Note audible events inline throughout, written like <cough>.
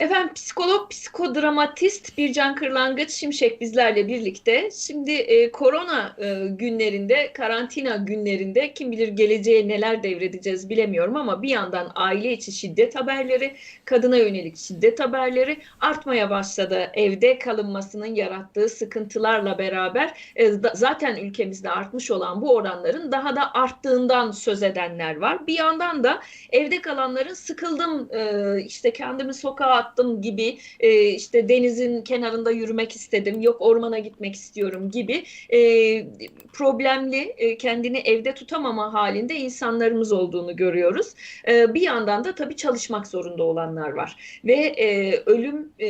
Efendim psikolog, psikodramatist Bircan Kırlangıç Şimşek bizlerle birlikte. Şimdi e, korona e, günlerinde, karantina günlerinde kim bilir geleceğe neler devredeceğiz bilemiyorum ama bir yandan aile içi şiddet haberleri, kadına yönelik şiddet haberleri artmaya başladı. Evde kalınmasının yarattığı sıkıntılarla beraber e, da, zaten ülkemizde artmış olan bu oranların daha da arttığından söz edenler var. Bir yandan da evde kalanların sıkıldım e, işte kendimi sokağa attım gibi e, işte denizin kenarında yürümek istedim yok ormana gitmek istiyorum gibi e, problemli e, kendini evde tutamama halinde insanlarımız olduğunu görüyoruz. E, bir yandan da tabii çalışmak zorunda olanlar var ve e, ölüm e,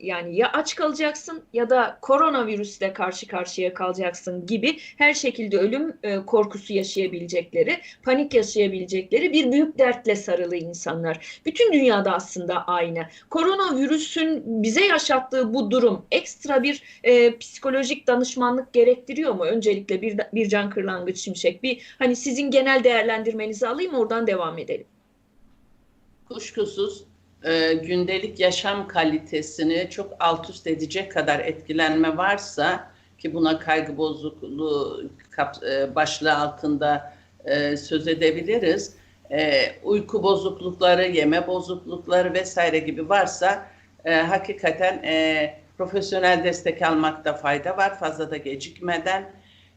yani ya aç kalacaksın ya da koronavirüsle karşı karşıya kalacaksın gibi her şekilde ölüm e, korkusu yaşayabilecekleri, panik yaşayabilecekleri bir büyük dertle sarılı insanlar. Bütün dünyada aslında aynı koronavirüsün bize yaşattığı bu durum ekstra bir e, psikolojik danışmanlık gerektiriyor mu? Öncelikle bir, bir Can Kırlangıç Şimşek bir hani sizin genel değerlendirmenizi alayım oradan devam edelim. Kuşkusuz e, gündelik yaşam kalitesini çok alt üst edecek kadar etkilenme varsa ki buna kaygı bozukluğu kap, e, başlığı altında e, söz edebiliriz e, uyku bozuklukları, yeme bozuklukları vesaire gibi varsa e, hakikaten e, profesyonel destek almakta fayda var fazla da gecikmeden.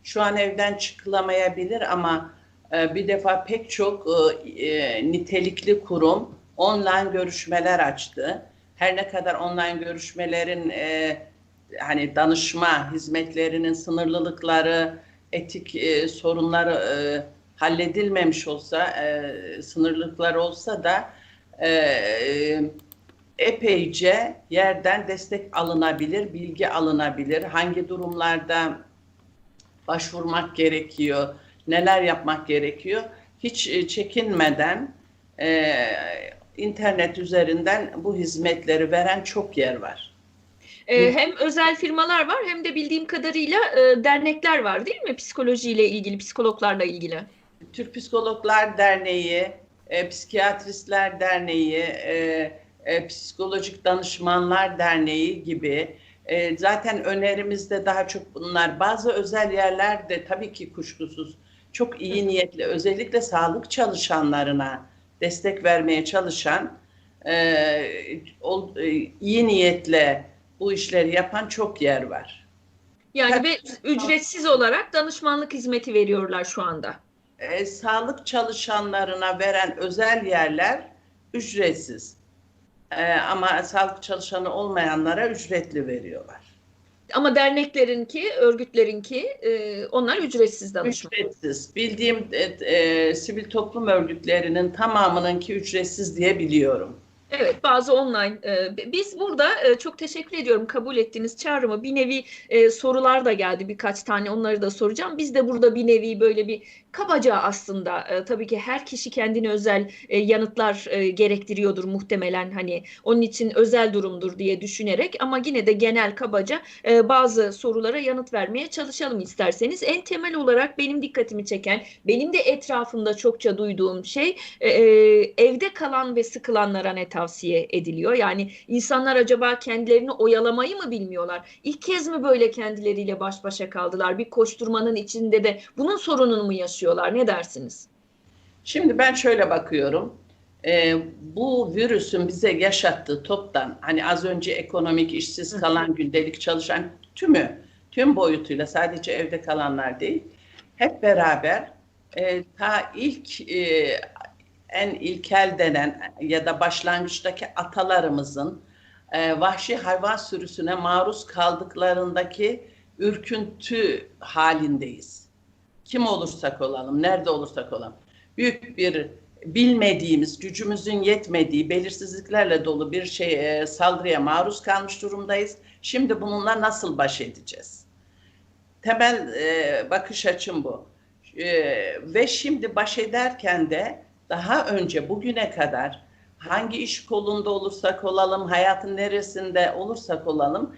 Şu an evden çıkılamayabilir ama e, bir defa pek çok e, e nitelikli kurum online görüşmeler açtı. Her ne kadar online görüşmelerin e, hani danışma hizmetlerinin sınırlılıkları, etik e, sorunları e, halledilmemiş olsa, e, sınırlıklar olsa da e, epeyce yerden destek alınabilir, bilgi alınabilir. Hangi durumlarda başvurmak gerekiyor, neler yapmak gerekiyor hiç e, çekinmeden e, internet üzerinden bu hizmetleri veren çok yer var. Ee, hem özel firmalar var hem de bildiğim kadarıyla e, dernekler var değil mi psikolojiyle ilgili, psikologlarla ilgili? Türk Psikologlar Derneği, e, Psikiyatristler Derneği, e, e, Psikolojik Danışmanlar Derneği gibi e, zaten önerimizde daha çok bunlar. Bazı özel yerlerde tabii ki kuşkusuz çok iyi niyetli özellikle sağlık çalışanlarına destek vermeye çalışan e, o, e, iyi niyetle bu işleri yapan çok yer var. Yani ve ücretsiz olarak danışmanlık hizmeti veriyorlar şu anda e, sağlık çalışanlarına veren özel yerler ücretsiz. E, ama sağlık çalışanı olmayanlara ücretli veriyorlar. Ama derneklerinki, örgütlerinki e, onlar ücretsiz danışma. Ücretsiz. Bildiğim e, e, sivil toplum örgütlerinin tamamınınki ücretsiz diye biliyorum. Evet bazı online. E, biz burada e, çok teşekkür ediyorum kabul ettiğiniz çağrımı. Bir nevi e, sorular da geldi birkaç tane onları da soracağım. Biz de burada bir nevi böyle bir kabaca aslında e, tabii ki her kişi kendine özel e, yanıtlar e, gerektiriyordur muhtemelen hani onun için özel durumdur diye düşünerek ama yine de genel kabaca e, bazı sorulara yanıt vermeye çalışalım isterseniz. En temel olarak benim dikkatimi çeken, benim de etrafımda çokça duyduğum şey e, e evde kalan ve sıkılanlara ne tavsiye ediliyor? Yani insanlar acaba kendilerini oyalamayı mı bilmiyorlar? İlk kez mi böyle kendileriyle baş başa kaldılar? Bir koşturmanın içinde de bunun sorununu mu yaşıyor? Yaşıyorlar. Ne dersiniz? Şimdi ben şöyle bakıyorum. Ee, bu virüsün bize yaşattığı toptan hani az önce ekonomik işsiz kalan gündelik çalışan tümü tüm boyutuyla sadece evde kalanlar değil hep beraber e, ta ilk e, en ilkel denen ya da başlangıçtaki atalarımızın e, vahşi hayvan sürüsüne maruz kaldıklarındaki ürküntü halindeyiz kim olursak olalım, nerede olursak olalım, büyük bir bilmediğimiz, gücümüzün yetmediği, belirsizliklerle dolu bir şey e, saldırıya maruz kalmış durumdayız. Şimdi bununla nasıl baş edeceğiz? Temel e, bakış açım bu. E, ve şimdi baş ederken de daha önce bugüne kadar hangi iş kolunda olursak olalım, hayatın neresinde olursak olalım,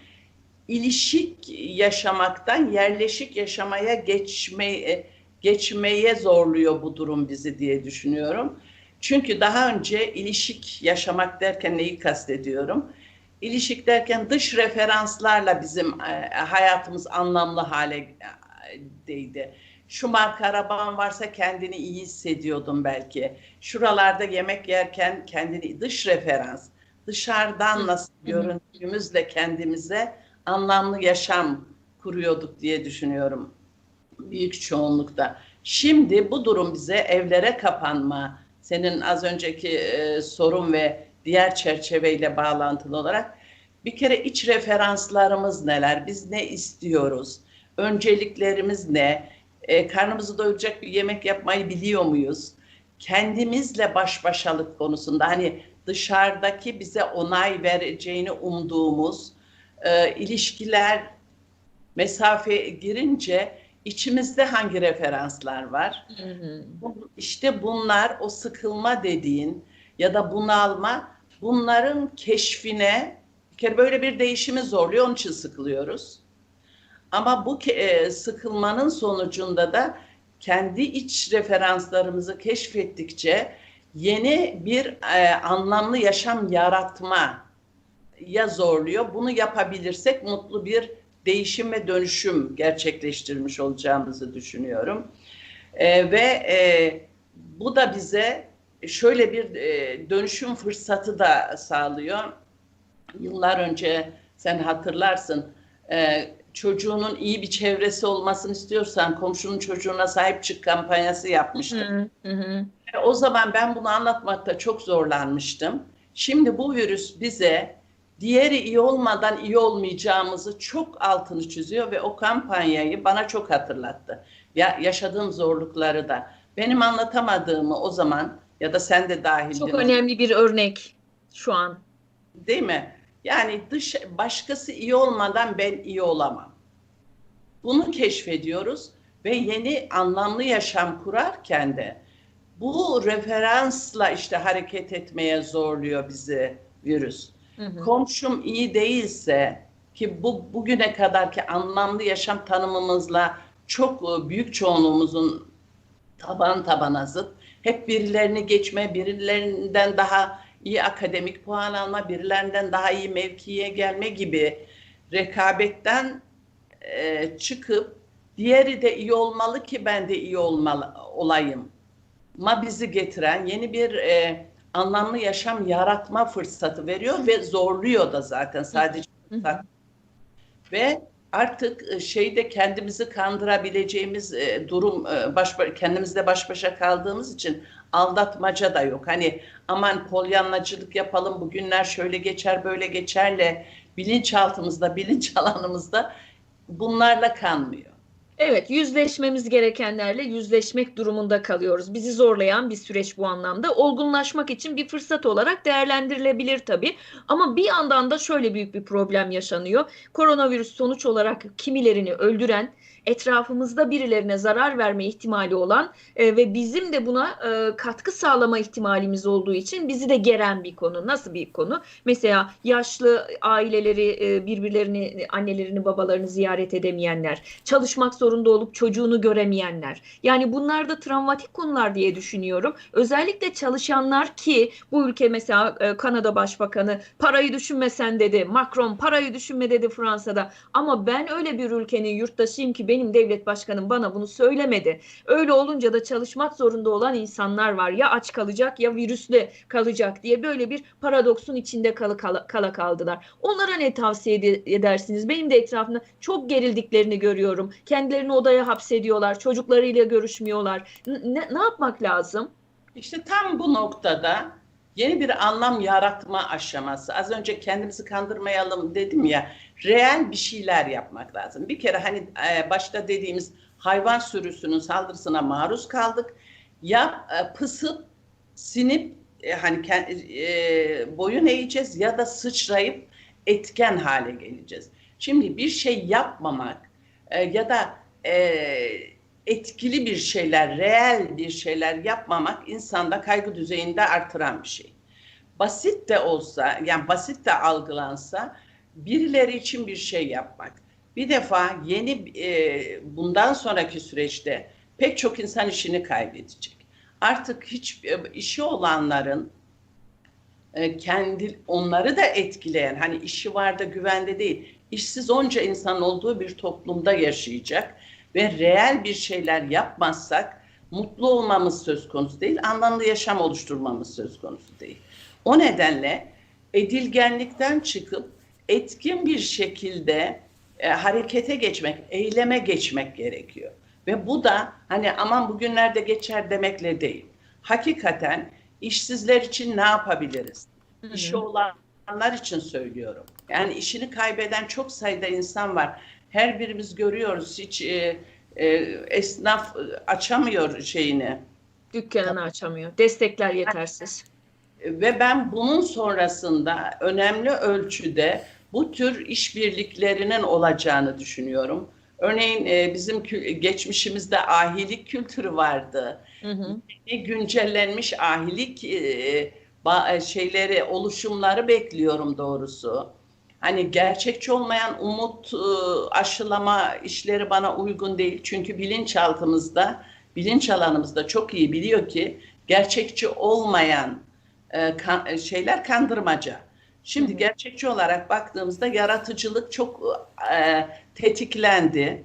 ilişik yaşamaktan yerleşik yaşamaya geçme, geçmeye zorluyor bu durum bizi diye düşünüyorum. Çünkü daha önce ilişik yaşamak derken neyi kastediyorum? İlişik derken dış referanslarla bizim e, hayatımız anlamlı haldeydi. Şu marka araban varsa kendini iyi hissediyordun belki. Şuralarda yemek yerken kendini dış referans, dışarıdan nasıl görüntümüzle kendimize anlamlı yaşam kuruyorduk diye düşünüyorum büyük çoğunlukta. Şimdi bu durum bize evlere kapanma, senin az önceki e, sorun ve diğer çerçeveyle bağlantılı olarak bir kere iç referanslarımız neler? Biz ne istiyoruz? Önceliklerimiz ne? E, karnımızı doyuracak bir yemek yapmayı biliyor muyuz? Kendimizle baş başalık konusunda hani dışarıdaki bize onay vereceğini umduğumuz e, ilişkiler mesafe girince içimizde hangi referanslar var? Hı hı. İşte bunlar o sıkılma dediğin ya da bunalma bunların keşfine bir kere böyle bir değişimi zorluyor onun için sıkılıyoruz. Ama bu e, sıkılmanın sonucunda da kendi iç referanslarımızı keşfettikçe yeni bir e, anlamlı yaşam yaratma ya zorluyor. Bunu yapabilirsek mutlu bir değişim ve dönüşüm gerçekleştirmiş olacağımızı düşünüyorum. E, ve e, bu da bize şöyle bir e, dönüşüm fırsatı da sağlıyor. Yıllar önce sen hatırlarsın e, çocuğunun iyi bir çevresi olmasını istiyorsan komşunun çocuğuna sahip çık kampanyası yapmıştık. Hı hı. E, O zaman ben bunu anlatmakta çok zorlanmıştım. Şimdi bu virüs bize diğeri iyi olmadan iyi olmayacağımızı çok altını çiziyor ve o kampanyayı bana çok hatırlattı. Ya yaşadığım zorlukları da benim anlatamadığımı o zaman ya da sen de dahildin. Çok önemli bir örnek şu an. Değil mi? Yani dış başkası iyi olmadan ben iyi olamam. Bunu keşfediyoruz ve yeni anlamlı yaşam kurarken de bu referansla işte hareket etmeye zorluyor bizi virüs. Hı. Komşum iyi değilse ki bu bugüne kadarki anlamlı yaşam tanımımızla çok e, büyük çoğunluğumuzun taban tabana zıt. Hep birilerini geçme, birilerinden daha iyi akademik puan alma, birilerinden daha iyi mevkiye gelme gibi rekabetten e, çıkıp diğeri de iyi olmalı ki ben de iyi olmalı olayım ma bizi getiren yeni bir e, anlamlı yaşam yaratma fırsatı veriyor ve zorluyor da zaten sadece Hı hı. fırsat. ve artık e, şeyde kendimizi kandırabileceğimiz e, durum e, baş, kendimizle baş başa kaldığımız için aldatmaca da yok. Hani aman polyanlacılık yapalım bugünler şöyle geçer böyle geçerle bilinçaltımızda <laughs> bilinç alanımızda bunlarla kanmıyor. Evet, yüzleşmemiz gerekenlerle yüzleşmek durumunda kalıyoruz. Bizi zorlayan bir süreç bu anlamda. Olgunlaşmak için bir fırsat olarak değerlendirilebilir tabii. Ama bir yandan da şöyle büyük bir problem yaşanıyor. Koronavirüs sonuç olarak kimilerini öldüren, etrafımızda birilerine zarar verme ihtimali olan e, ve bizim de buna e, katkı sağlama ihtimalimiz olduğu için bizi de geren bir konu. Nasıl bir konu? Mesela yaşlı aileleri e, birbirlerini, annelerini, babalarını ziyaret edemeyenler, çalışmak zorunda olup çocuğunu göremeyenler. Yani bunlar da travmatik konular diye düşünüyorum. Özellikle çalışanlar ki bu ülke mesela e, Kanada Başbakanı parayı düşünmesen dedi. Macron parayı düşünme dedi Fransa'da. Ama ben öyle bir ülkenin yurttaşıyım ki benim devlet başkanım bana bunu söylemedi. Öyle olunca da çalışmak zorunda olan insanlar var. Ya aç kalacak ya virüsle kalacak diye böyle bir paradoksun içinde kala, kala, kala kaldılar. Onlara ne tavsiye ede- edersiniz? Benim de etrafımda çok gerildiklerini görüyorum. Kendilerini odaya hapsediyorlar. Çocuklarıyla görüşmüyorlar. Ne, ne yapmak lazım? İşte tam bu noktada yeni bir anlam yaratma aşaması. Az önce kendimizi kandırmayalım dedim ya. Reel bir şeyler yapmak lazım. Bir kere hani e, başta dediğimiz hayvan sürüsünün saldırısına maruz kaldık. Ya e, pısıp sinip e, hani boyun eğeceğiz ya da sıçrayıp etken hale geleceğiz. Şimdi bir şey yapmamak ya da e, etkili bir şeyler, reel bir şeyler yapmamak insanda kaygı düzeyinde artıran bir şey. Basit de olsa, yani basit de algılansa birileri için bir şey yapmak. Bir defa yeni e, bundan sonraki süreçte pek çok insan işini kaybedecek. artık hiç e, işi olanların e, kendi onları da etkileyen hani işi var da güvende değil işsiz onca insan olduğu bir toplumda yaşayacak ve reel bir şeyler yapmazsak mutlu olmamız söz konusu değil, anlamlı yaşam oluşturmamız söz konusu değil. O nedenle edilgenlikten çıkıp etkin bir şekilde e, harekete geçmek, eyleme geçmek gerekiyor. Ve bu da hani aman bugünlerde geçer demekle değil. Hakikaten işsizler için ne yapabiliriz? Hı hı. İşi olanlar için söylüyorum. Yani işini kaybeden çok sayıda insan var. Her birimiz görüyoruz hiç e, e, esnaf açamıyor şeyini. Dükkanını açamıyor. Destekler yetersiz. Ve ben bunun sonrasında önemli ölçüde bu tür işbirliklerinin olacağını düşünüyorum. Örneğin e, bizim geçmişimizde ahilik kültürü vardı. Hı hı. Güncellenmiş ahilik e, şeyleri, oluşumları bekliyorum doğrusu. Hani gerçekçi olmayan umut e, aşılama işleri bana uygun değil. Çünkü bilinçaltımızda, bilinç alanımızda çok iyi biliyor ki gerçekçi olmayan e, kan- şeyler kandırmaca. Şimdi Hı hı. gerçekçi olarak baktığımızda yaratıcılık çok e, tetiklendi.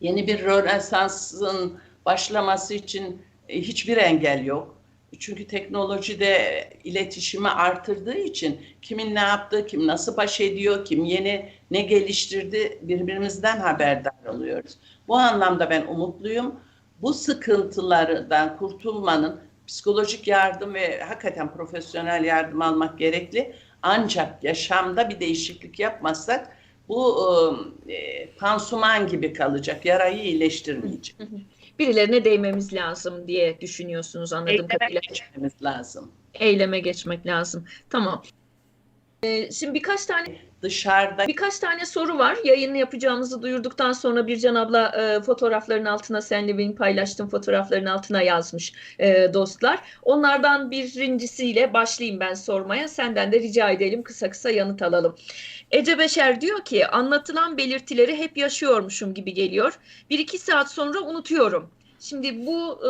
Yeni bir Rönesans'ın başlaması için e, hiçbir engel yok. Çünkü teknoloji de iletişimi artırdığı için kimin ne yaptığı, kim nasıl baş ediyor, kim yeni ne geliştirdi birbirimizden haberdar oluyoruz. Bu anlamda ben umutluyum. Bu sıkıntılardan kurtulmanın psikolojik yardım ve hakikaten profesyonel yardım almak gerekli. Ancak yaşamda bir değişiklik yapmazsak bu e, pansuman gibi kalacak, yarayı iyileştirmeyecek. Birilerine değmemiz lazım diye düşünüyorsunuz anladığım Eyleme kadarıyla. geçmemiz lazım. Eyleme geçmek lazım. Tamam. Ee, şimdi birkaç tane Dışarıda birkaç tane soru var. Yayını yapacağımızı duyurduktan sonra Bircan abla e, fotoğrafların altına senle benim paylaştığım fotoğrafların altına yazmış e, dostlar. Onlardan birincisiyle başlayayım ben sormaya. Senden de rica edelim kısa kısa yanıt alalım. Ece Beşer diyor ki anlatılan belirtileri hep yaşıyormuşum gibi geliyor. Bir iki saat sonra unutuyorum. Şimdi bu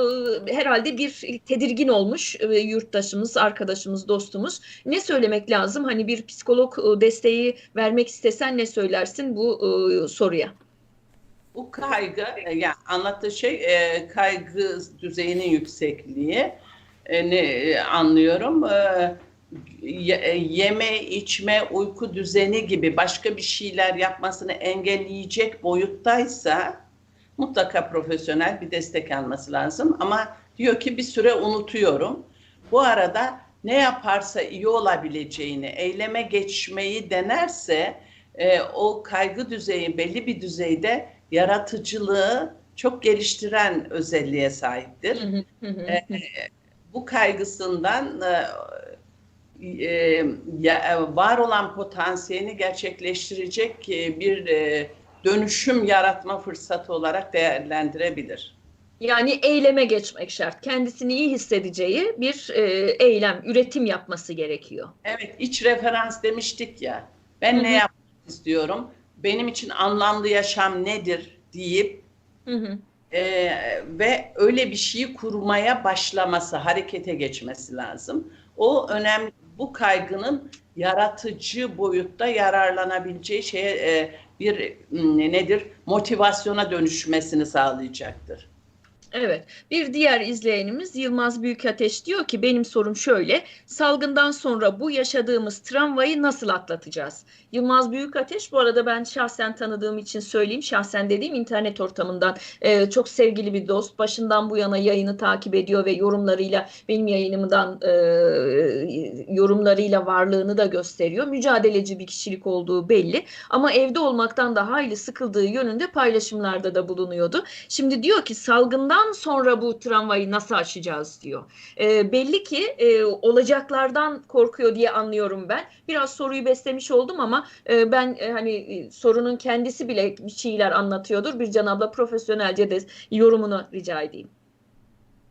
e, herhalde bir tedirgin olmuş e, yurttaşımız, arkadaşımız, dostumuz. Ne söylemek lazım? Hani bir psikolog e, desteği vermek istesen ne söylersin bu e, soruya? bu kaygı, e, yani anlattığı şey e, kaygı düzeyinin yüksekliği E, ne e, anlıyorum. E, e, yeme, içme, uyku düzeni gibi başka bir şeyler yapmasını engelleyecek boyuttaysa mutlaka profesyonel bir destek alması lazım. Ama diyor ki bir süre unutuyorum. Bu arada ne yaparsa iyi olabileceğini, eyleme geçmeyi denerse e, o kaygı düzeyi belli bir düzeyde yaratıcılığı çok geliştiren özelliğe sahiptir. E, bu kaygısından e, e, ya- var olan potansiyelini gerçekleştirecek e, bir e, dönüşüm yaratma fırsatı olarak değerlendirebilir. Yani eyleme geçmek şart. Kendisini iyi hissedeceği bir e, eylem, üretim yapması gerekiyor. Evet, iç referans demiştik ya. Ben Hı ne yapmak istiyorum? Benim için anlamlı yaşam nedir deyip Hı hı. E, ve öyle bir şeyi kurmaya başlaması, harekete geçmesi lazım. O önemli. Bu kaygının yaratıcı boyutta yararlanabileceği şeye e, bir nedir? Motivasyona dönüşmesini sağlayacaktır. Evet. Bir diğer izleyenimiz Yılmaz Büyükateş diyor ki benim sorum şöyle. Salgından sonra bu yaşadığımız travmayı nasıl atlatacağız? Yılmaz Büyükateş bu arada ben şahsen tanıdığım için söyleyeyim. Şahsen dediğim internet ortamından e, çok sevgili bir dost. Başından bu yana yayını takip ediyor ve yorumlarıyla benim yayınımdan e, yorumlarıyla varlığını da gösteriyor. Mücadeleci bir kişilik olduğu belli. Ama evde olmaktan da hayli sıkıldığı yönünde paylaşımlarda da bulunuyordu. Şimdi diyor ki salgından sonra bu travmayı nasıl aşacağız diyor. E, belli ki e, olacaklardan korkuyor diye anlıyorum ben. Biraz soruyu beslemiş oldum ama e, ben e, hani e, sorunun kendisi bile bir şeyler anlatıyordur. Bir Can abla profesyonelce de yorumunu rica edeyim.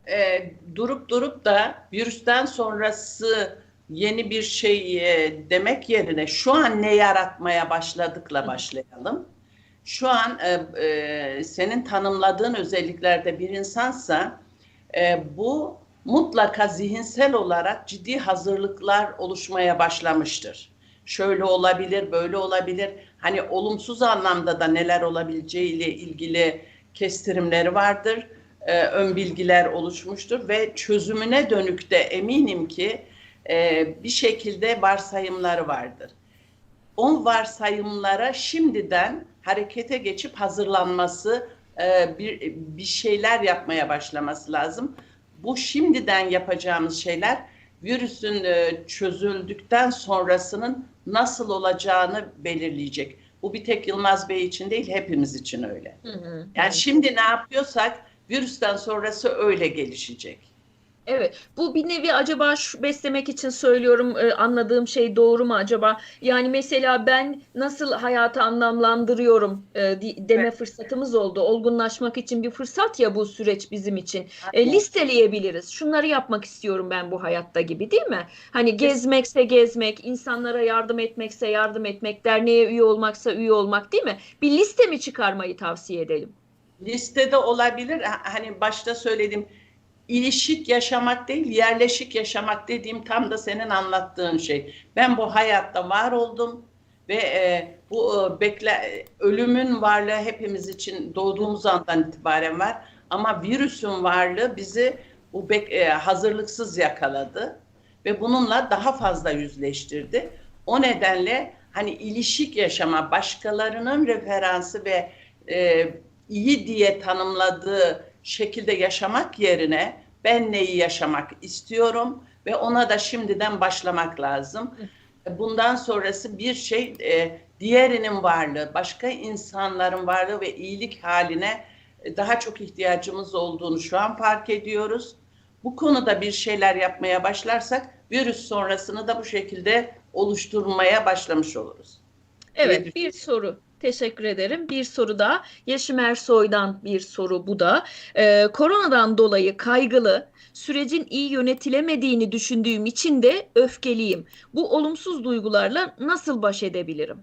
E, durup durup da virüsten sonrası yeni bir şey e, demek yerine şu an ne yaratmaya başladıkla başlayalım. Şu an e, e, senin tanımladığın özelliklerde bir insansa e, bu mutlaka zihinsel olarak ciddi hazırlıklar oluşmaya başlamıştır. Şöyle olabilir, böyle olabilir. Hani olumsuz anlamda da neler olabileceği ile ilgili kestirimleri vardır. E, ön bilgiler oluşmuştur ve çözümüne dönük de eminim ki e, bir şekilde varsayımları vardır. O varsayımlara şimdiden harekete geçip hazırlanması, e, bir, bir şeyler yapmaya başlaması lazım. Bu şimdiden yapacağımız şeyler virüsün e, çözüldükten sonrasının nasıl olacağını belirleyecek. Bu bir tek Yılmaz Bey için değil, hepimiz için öyle. Hı hı. Yani şimdi ne yapıyorsak virüsten sonrası öyle gelişecek. Evet, bu bir nevi acaba şu beslemek için söylüyorum, e, anladığım şey doğru mu acaba? Yani mesela ben nasıl hayatı anlamlandırıyorum e, deme Evet. fırsatımız oldu. Olgunlaşmak için bir fırsat ya bu süreç bizim için. E, listeleyebiliriz. Şunları yapmak istiyorum ben bu hayatta gibi değil mi? Hani gezmekse gezmek, insanlara yardım etmekse yardım etmek, derneğe üye olmaksa üye olmak değil mi? Bir liste mi çıkarmayı tavsiye edelim? Listede olabilir. Ha- Hani başta söyledim. İlişik yaşamak değil, yerleşik yaşamak dediğim tam da senin anlattığın şey. Ben bu hayatta var oldum ve e, bu e, bekle ölümün varlığı hepimiz için doğduğumuz andan itibaren var. Ama virüsün varlığı bizi bu bek- e, hazırlıksız yakaladı ve bununla daha fazla yüzleştirdi. O nedenle hani ilişik yaşama, başkalarının referansı ve e, iyi diye tanımladığı şekilde yaşamak yerine ben neyi yaşamak istiyorum ve ona da şimdiden başlamak lazım. Bundan sonrası bir şey e, diğerinin varlığı, başka insanların varlığı ve iyilik haline e, daha çok ihtiyacımız olduğunu şu an fark ediyoruz. Bu konuda bir şeyler yapmaya başlarsak virüs sonrasını da bu şekilde oluşturmaya başlamış oluruz. Evet, bir soru. Teşekkür ederim. Bir soru daha. Yeşim Ersoy'dan bir soru bu da. Ee, koronadan dolayı kaygılı, sürecin iyi yönetilemediğini düşündüğüm için de öfkeliyim. Bu olumsuz duygularla nasıl baş edebilirim?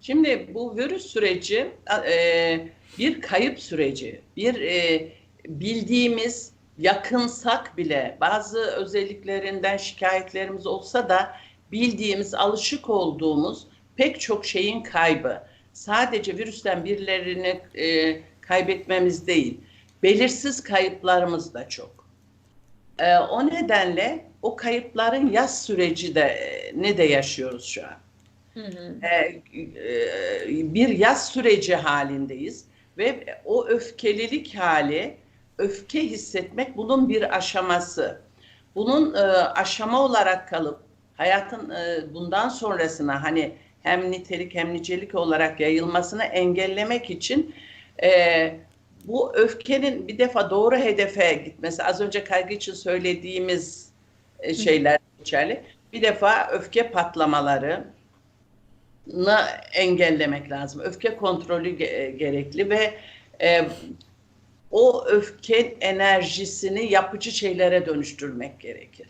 Şimdi bu virüs süreci e, bir kayıp süreci, bir e, bildiğimiz yakınsak bile bazı özelliklerinden şikayetlerimiz olsa da bildiğimiz, alışık olduğumuz pek çok şeyin kaybı. Sadece virüsten birilerini e, kaybetmemiz değil, belirsiz kayıplarımız da çok. E, o nedenle o kayıpların yaz süreci de e, ne de yaşıyoruz şu an Hı hı. e, e, bir yaz süreci halindeyiz ve o öfkelilik hali, öfke hissetmek bunun bir aşaması. Bunun e, aşama olarak kalıp hayatın e, bundan sonrasına hani hem nitelik hem nicelik olarak yayılmasını engellemek için e, bu öfkenin bir defa doğru hedefe gitmesi, az önce kaygı için söylediğimiz e, şeyler geçerli. Bir defa öfke patlamaları, engellemek lazım. Öfke kontrolü ge- gerekli ve e, o öfke enerjisini yapıcı şeylere dönüştürmek gerekir.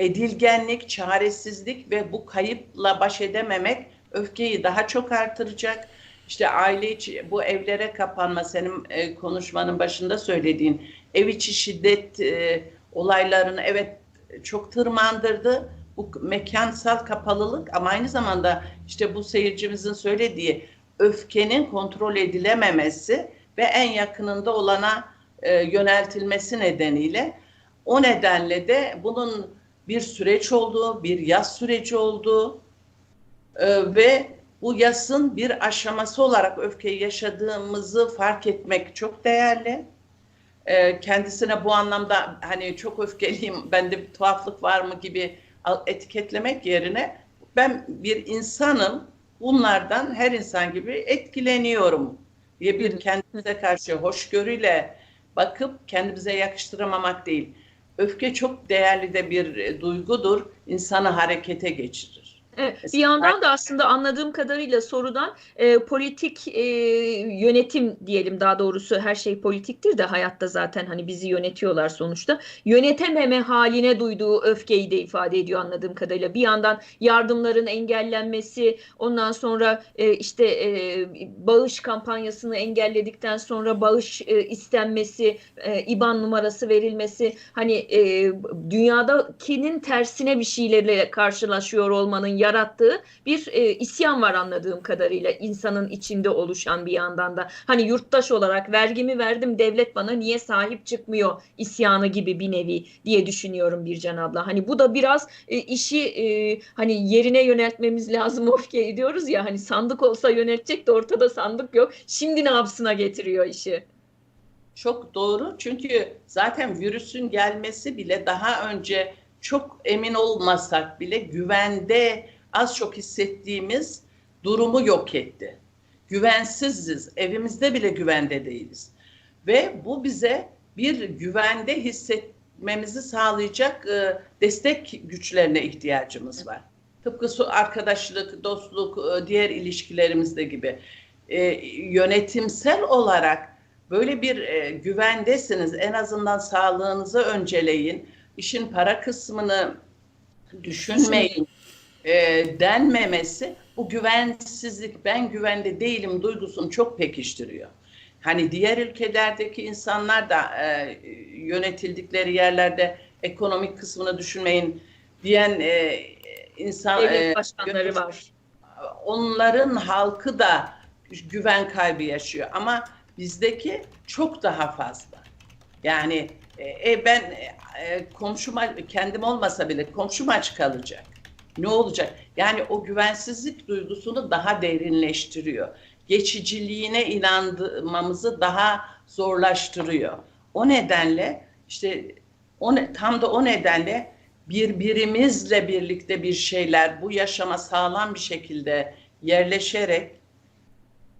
Edilgenlik, çaresizlik ve bu kayıpla baş edememek öfkeyi daha çok artıracak. İşte aile içi bu evlere kapanma senin e, konuşmanın başında söylediğin ev içi şiddet e, olaylarını evet çok tırmandırdı bu mekansal kapalılık ama aynı zamanda işte bu seyircimizin söylediği öfkenin kontrol edilememesi ve en yakınında olana e, yöneltilmesi nedeniyle o nedenle de bunun bir süreç olduğu, bir yaz süreci olduğu e, ve bu yasın bir aşaması olarak öfkeyi yaşadığımızı fark etmek çok değerli. E, kendisine bu anlamda hani çok öfkeliyim, bende bir tuhaflık var mı gibi etiketlemek yerine ben bir insanım bunlardan her insan gibi etkileniyorum diye bir kendimize karşı hoşgörüyle bakıp kendimize yakıştıramamak değil. Öfke çok değerli de bir duygudur. insanı harekete geçirir. Evet, bir yandan da aslında anladığım kadarıyla sorudan e, politik e, yönetim diyelim daha doğrusu her şey politiktir de hayatta zaten hani bizi yönetiyorlar sonuçta. Yönetememe haline duyduğu öfkeyi de ifade ediyor anladığım kadarıyla. Bir yandan yardımların engellenmesi, ondan sonra e, işte e, bağış kampanyasını engelledikten sonra bağış e, istenmesi, e, IBAN numarası verilmesi, hani e, dünyadakinin tersine bir şeylerle karşılaşıyor olmanın yarattığı bir e, isyan var anladığım kadarıyla insanın içinde oluşan bir yandan da hani yurttaş olarak vergimi verdim devlet bana niye sahip çıkmıyor isyanı gibi bir nevi diye düşünüyorum Bircan abla. Hani bu da biraz e, işi e, hani yerine yöneltmemiz lazım <laughs> okey diyoruz ya hani sandık olsa yönetecek de ortada sandık yok. Şimdi ne yapsına getiriyor işi. Çok doğru çünkü zaten virüsün gelmesi bile daha önce çok emin olmasak bile güvende az çok hissettiğimiz durumu yok etti. Güvensiziz, evimizde bile güvende değiliz. Ve bu bize bir güvende hissetmemizi sağlayacak e, destek güçlerine ihtiyacımız var. Tıpkı arkadaşlık, dostluk, e, diğer ilişkilerimizde gibi. E, yönetimsel olarak böyle bir e, güvendesiniz. En azından sağlığınızı önceleyin. İşin para kısmını düşünmeyin e, denmemesi bu güvensizlik, ben güvende değilim duygusunu çok pekiştiriyor. Hani diğer ülkelerdeki insanlar da e, yönetildikleri yerlerde ekonomik kısmını düşünmeyin diyen e, insan Devlet e, başkanları yönetim- var. onların halkı da güven kaybı yaşıyor ama bizdeki çok daha fazla. Yani e, e, ben e, komşuma kendim olmasa bile komşum aç kalacak. Ne olacak? Yani o güvensizlik duygusunu daha derinleştiriyor. Geçiciliğine inanmamızı daha zorlaştırıyor. O nedenle işte o ne- tam da o nedenle birbirimizle birlikte bir şeyler bu yaşama sağlam bir şekilde yerleşerek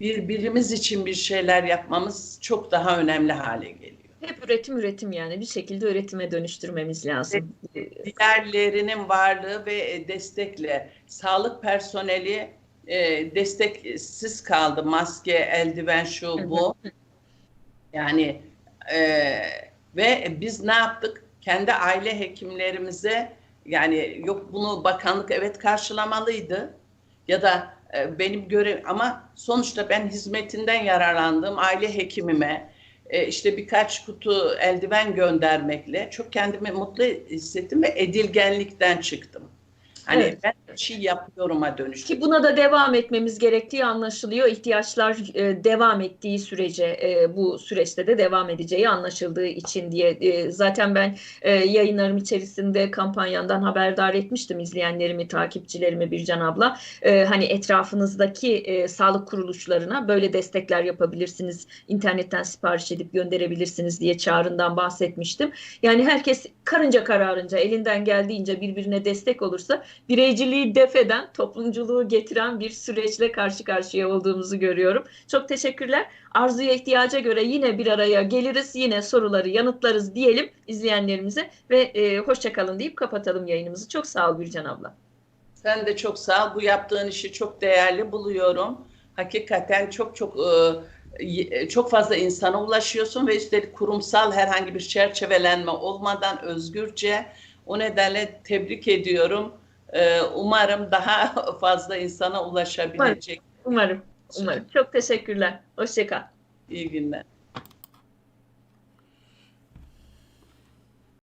birbirimiz için bir şeyler yapmamız çok daha önemli hale geliyor. Hep üretim üretim yani bir şekilde üretime dönüştürmemiz lazım. Diğerlerinin varlığı ve destekle sağlık personeli e, desteksiz kaldı. Maske, eldiven, şu bu. Yani e, ve biz ne yaptık? Kendi aile hekimlerimize yani yok bunu bakanlık evet karşılamalıydı ya da e, benim görev ama sonuçta ben hizmetinden yararlandığım aile hekimime e, işte birkaç kutu eldiven göndermekle çok kendimi mutlu hissettim ve edilgenlikten çıktım. Hani Evet. ben bir şey yapıyorum'a dönüştüm. Ki buna da devam etmemiz gerektiği anlaşılıyor. İhtiyaçlar e, devam ettiği sürece e, bu süreçte de devam edeceği anlaşıldığı için diye e, zaten ben e, yayınlarım içerisinde kampanyandan haberdar etmiştim izleyenlerimi, takipçilerimi Bircan abla. E, hani etrafınızdaki e, sağlık kuruluşlarına böyle destekler yapabilirsiniz, internetten sipariş edip gönderebilirsiniz diye çağrından bahsetmiştim. Yani herkes karınca kararınca elinden geldiğince birbirine destek olursa bireyciliği def eden, toplumculuğu getiren bir süreçle karşı karşıya olduğumuzu görüyorum. Çok teşekkürler. Arzuya ihtiyaca göre yine bir araya geliriz, yine soruları yanıtlarız diyelim izleyenlerimize ve e, hoşça kalın deyip kapatalım yayınımızı. Çok sağ ol Gülcan abla. Sen de çok sağ ol. Bu yaptığın işi çok değerli buluyorum. Hakikaten çok çok e, çok fazla insana ulaşıyorsun ve üstelik kurumsal herhangi bir çerçevelenme olmadan özgürce. O nedenle tebrik ediyorum. E, Umarım daha <laughs> fazla insana ulaşabilecek. Umarım, umarım. Çok teşekkürler. Hoşça kal. İyi günler.